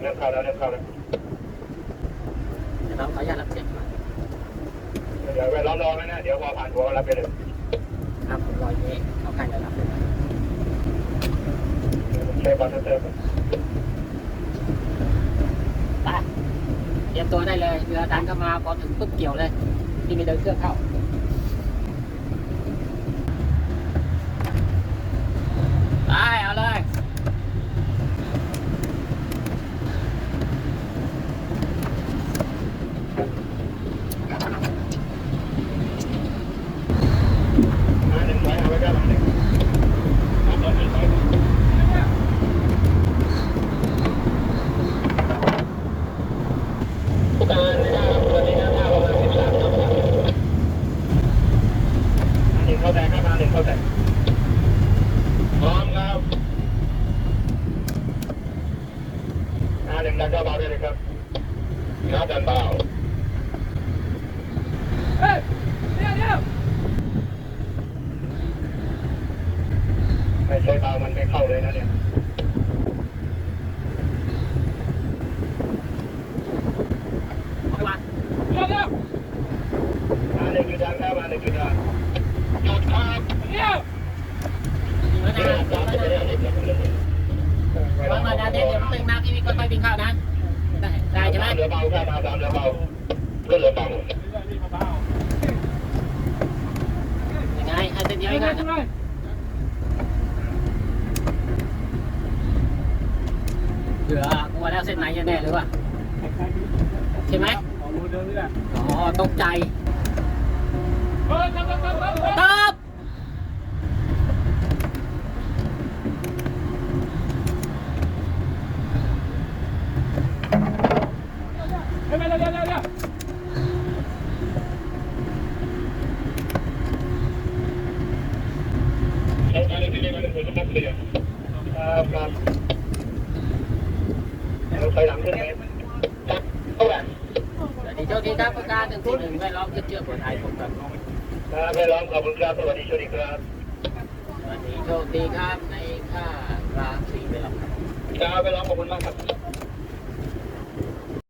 เริ่มเข้าแล้วเริ่มเข้าแล้วเดี๋ยวเราขออนุญาตรับเสียงก่อนเดี๋ยวไปล้อมรอไว้นะเดี๋ยวพอผ่านหัวรับไปเลยครับผมรออยู่นี่เข้าใกล้จะรับเลยเช็คบอลเตอร์ไปเตรียมตัวได้เลยเรือดันเข้ามาพอถึงปุ๊บเกี่ยวเลยที่มีเดินเครื่องเข้าไปเอาเลย มาหนึ่งร้อยเอาไว้ก็มาหนึ่งผู้การนะครับตอนนี้หน้าประมาณสิบสามครับหนึ่งเข้าแตกครับมาหนึ่งเข้าแตกพร้อมครับมาหนึ่งดันเข้าเบาได้เลยครับครับดันเบา เฮ้ยเดี๋ยวเดี๋ยว ไม่ใช่เบามันไม่เข้าเลยนะเนี่ย ออกมา เดี๋ยวเดี๋ยว มาหยุดครับมาหนึ่งจุดดันหยุดครับเดียวยิงวนะยิงแล้วนนะเดี๋ยวตึงน้ำที่มีคนไปบินเข้านะ ได้ได้ใช่ไหมเหลือเบาครับมาสามเหลือเบาก็เหลือเบายังไงให้เส้นเดียวยวงเดี๋ยวนะเดี๋ยวเหลือกลัวแล้วเส้นไหนจะแน่หรือวะใช่ไหมเอามือเดินนี่แหละอ๋อตกใจ เฮ้ยครับครับครับครับตบ การที่เรียกว่าเป็นครับเสียครับครับเราไปหลังขึ้นไหมครับเข้าแหวนสวัสดีโชคดีครับประกาศหนึ่งที่หนึ่งไม่ร้องขอบคุณครับสวัสดีสวัสดีครับสวัสดีโชคดีครับในค่าราศีไปรับครับครับไปร้องขอบคุณมากครับ